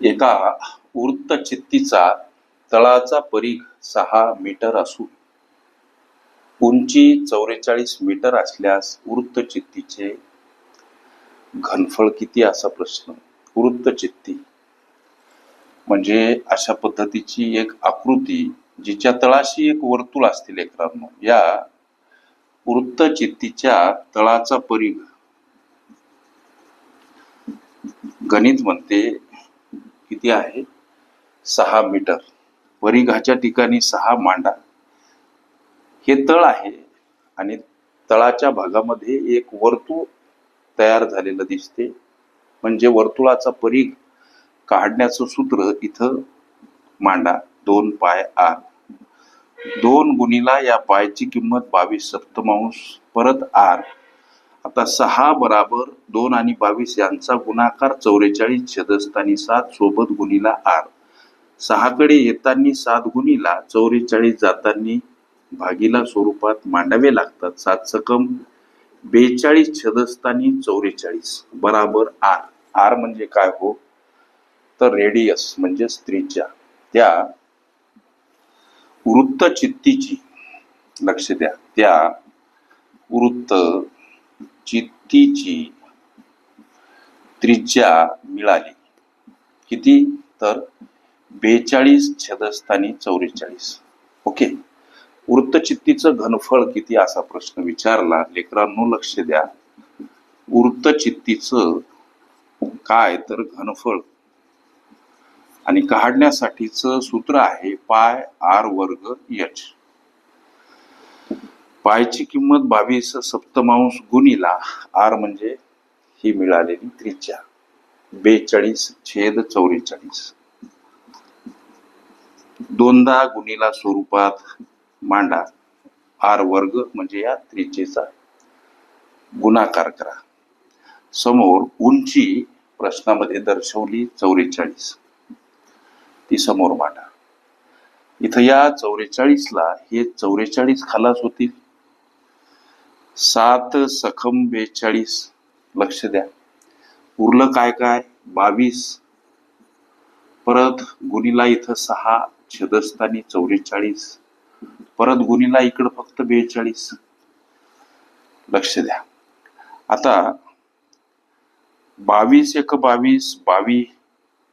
एका वृत्तचित्तीचा तळाचा परीघ सहा मीटर असून उंची चौवेचाळीस मीटर असल्यास वृत्तचित्तीचे घनफळ किती असा प्रश्न. वृत्तचित्ती म्हणजे अशा पद्धतीची एक आकृती जिच्या तळाशी एक वर्तुळ असते लेकरांनो. या वृत्तचित्तीच्या तळाचा परीघ गणित म्हणते किती आहे? सहा मीटर. परिघाच्या ठिकाणी सहा मांडा. हे तळ आहे आणि तळाच्या भागामध्ये एक वर्तुळ तयार झालेलं दिसते. म्हणजे वर्तुळाचा परीघ काढण्याचं सूत्र इथं मांडा. दोन पाय आर दोन गुणीला या पायची किंमत बावीस सप्तमांश. परत आर. आता सहा बराबर दोन आणि बावीस यांचा गुणाकार चौवेचाळीस छदस्थानी सात सोबत गुणीला आर. सहाकडे येताना सात गुणीला चौवेचाळीस जाताना भागीला स्वरूपात मांडावे लागतात. सात सकम बेचाळीस छदस्थानी चौवेचाळीस बराबर आर. आर म्हणजे काय हो? तर रेडियस म्हणजे स्त्रीच्या. त्या वृत्तचित्तीची लक्ष द्या. त्या वृत्त चित्तीची त्रिज्या मिळाली. किती? तर बेचाळीस छेदस्थानी चौवेचाळीस ओके. वृत्तचित्तीचं घनफळ किती? असा प्रश्न विचारला. लेकरांनो लक्ष द्या. वृत्तचित्तीचं काय? तर घनफळ. आणि काढण्यासाठीच सूत्र आहे पाय आर वर्ग एच पायची किंमत बावीस सप्तमांश गुणीला आर म्हणजे ही मिळालेली त्रिज्या. बेचाळीस छेद चौवेचाळीस. दोनदा गुणीला स्वरूपात मांडा. आर वर्ग म्हणजे या त्रिज्येचा गुणाकार करा. समोर उंची प्रश्नामध्ये दर्शवली चौवेचाळीस. ती समोर मांडा. इथं या चौवेचाळीसला हे चौवेचाळीस खालास होतील. सात सखम बेचाळीस. लक्ष द्या. उरलं काय काय? बावीस. परत गुणीला इथं सहा छदस्तानी चौवेचाळीस. परत गुणीला इकडं फक्त बेचाळीस. लक्ष द्या. आता बावीस एक बावीस बावी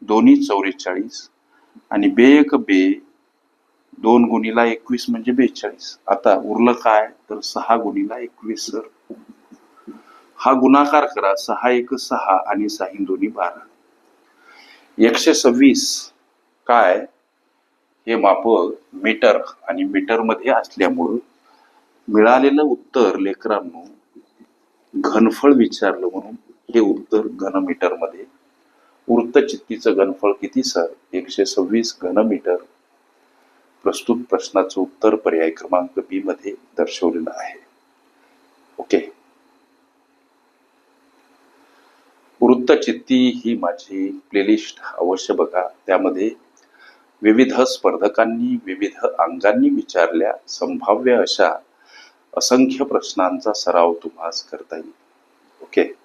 दोन्ही चौवेचाळीस आणि बे एक बे दोन गुणीला एकवीस म्हणजे बेचाळीस. आता उरलं काय? तर सहा गुणीला एकवीस सर हा गुणाकार करा. सहा एक सहा आणि साही दोन्ही बारा. एकशे सव्वीस काय? हे माप मीटर आणि मीटरमध्ये असल्यामुळं मिळालेलं उत्तर लेकरांनो घनफळ विचारलं म्हणून हे उत्तर घनमीटरमध्ये वृत्तचित्तीचं घनफळ किती सर? एकशे सव्वीस घनमीटर प्रस्तुत प्रश्नाचं उत्तर पर्याय क्रमांक बी मध्ये दर्शवलेलं आहे. ओके वृत्तचित्ती ही माझी प्लेलिस्ट अवश्य बघा. त्यामध्ये विविध स्पर्धकांनी विविध अंगांनी विचारल्या संभाव्य अशा असंख्य प्रश्नांचा सराव तुम्हाला करता येईल. ओके